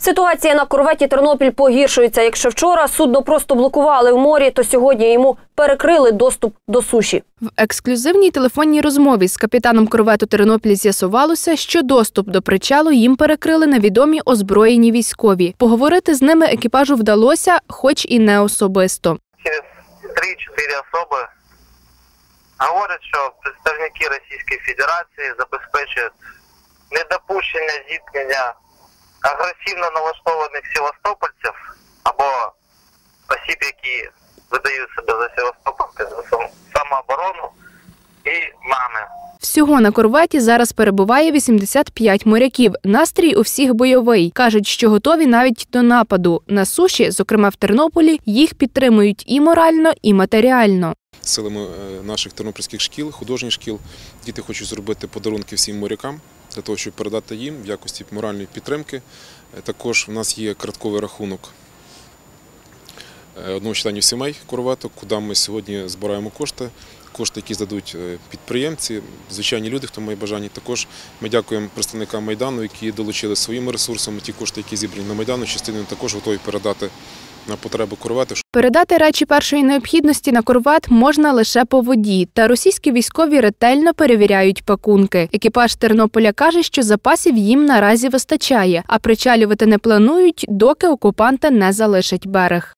Ситуація на корветі Тернопіль погіршується. Якщо вчора судно просто блокували в морі, то сьогодні йому перекрили доступ до суші. В ексклюзивній телефонній розмові з капітаном корвету Тернопіль з'ясувалося, що доступ до причалу їм перекрили невідомі озброєні військові. Поговорити з ними екіпажу вдалося, хоч і не особисто. через 3-4 особи говорять, що представники Російської Федерації забезпечують недопущення зіткнення агресивно налаштованих севастопольців або осіб, які видають себе за севастопольців за самооборону і нами. Всього на корветі зараз перебуває 85 моряків. Настрій у всіх бойовий. кажуть, що готові навіть до нападу. На суші, зокрема в Тернополі, їх підтримують і морально, і матеріально. силами е, наших тернопільських шкіл, художніх шкіл. Діти хочуть зробити подарунки всім морякам для того, щоб передати їм в якості моральної підтримки. Е, Також в нас є картковий рахунок одного з членів сімей корвету, куди ми сьогодні збираємо кошти. Кошти, які здадуть е, підприємці, звичайні люди, хто має бажання. Також ми дякуємо представникам Майдану, які долучили своїми ресурсами ті кошти, які зібрані на Майдану. Частину також готові передати на потреби корвету, Передати речі першої необхідності на корвет можна лише по воді, та російські військові ретельно перевіряють пакунки. Екіпаж Тернополя каже, що запасів їм наразі вистачає, а причалювати не планують, доки окупанти не залишать берег.